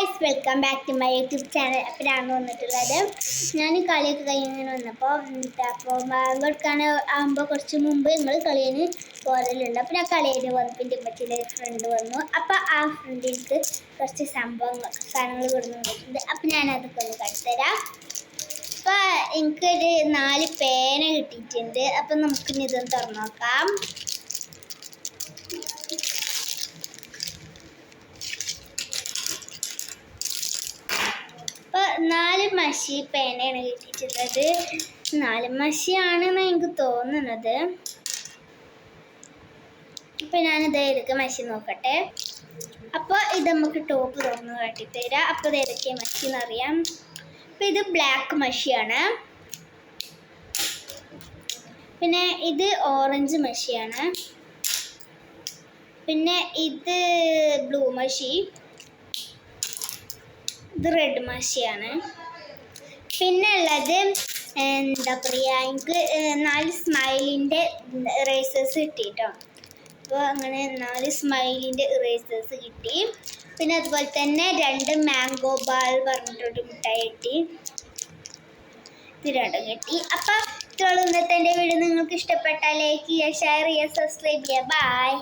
Guys welcome back to my YouTube channel. അപ്പോഴാണ് വന്നിട്ടുള്ളത്. ഞാൻ കളിയൊക്കെ കഴിഞ്ഞ് വന്നപ്പോൾ അപ്പോൾ കൊടുക്കാൻ ആകുമ്പോൾ കുറച്ച് മുമ്പ് ഞങ്ങൾ കളിയിന് പോരലുണ്ട്. അപ്പോൾ ഞാൻ കളിയിന് വന്നപ്പോൾ എന്റെ പറ്റിയ ഫ്രണ്ട് വന്നു. അപ്പോൾ ആ ഫ്രണ്ടിലേക്ക് കുറച്ച് സംഭവങ്ങൾ സാധനങ്ങൾ കൊടുന്നു വന്നിട്ടുണ്ട് അപ്പോൾ ഞാൻ അതൊക്കെ ഒന്ന് കണ്ടുതരാം അപ്പോൾ എനിക്കൊരു നാല് പേന കിട്ടിയിട്ടുണ്ട്. അപ്പം നമുക്കിനി ഇതൊന്ന് തുറന്നു നോക്കാം. നാല് മഷി പേനയാണ് കിട്ടിയിട്ടുള്ളത്. നാല് മഷിയാണെന്ന് എനിക്ക് തോന്നുന്നത്. ഇപ്പൊ ഞാനിത് ഏതൊക്കെ മഷി നോക്കട്ടെ. അപ്പൊ ഇത് നമുക്ക് ടോപ്പ് തുറന്ന് കാട്ടിത്തരാം അപ്പൊ ഇത് ഏതൊക്കെ മഷി എന്നറിയാം അപ്പൊ ഇത് ബ്ലാക്ക് മഷിയാണ്. പിന്നെ ഇത് ഓറഞ്ച് മഷിയാണ്. പിന്നെ ഇത് ബ്ലൂ മഷി. ഇത് റെഡ് മഷിയാണ് പിന്നെ ഉള്ളത് എന്താ പറയുക എനിക്ക് നാല് സ്മൈലിന്റെ ഇറേസേഴ്സ് കിട്ടിയിട്ടോ അപ്പോൾ അങ്ങനെ നാല് സ്മൈലിന്റെ ഇറേസേഴ്സ് കിട്ടി. പിന്നെ അതുപോലെ തന്നെ രണ്ട് മാംഗോ ബാൾ പറഞ്ഞിട്ടൊരു മിഠായി കിട്ടി. ഇത് രണ്ടും കിട്ടി. അപ്പം ഇത്രയുള്ള ഇന്നത്തെ എന്റെ വീഡിയോ. നിങ്ങൾക്ക് ഇഷ്ടപ്പെട്ടാൽ ലൈക്ക് ചെയ്യുക ഷെയർ ചെയ്യുക സബ്സ്ക്രൈബ് ചെയ്യുക. ബൈ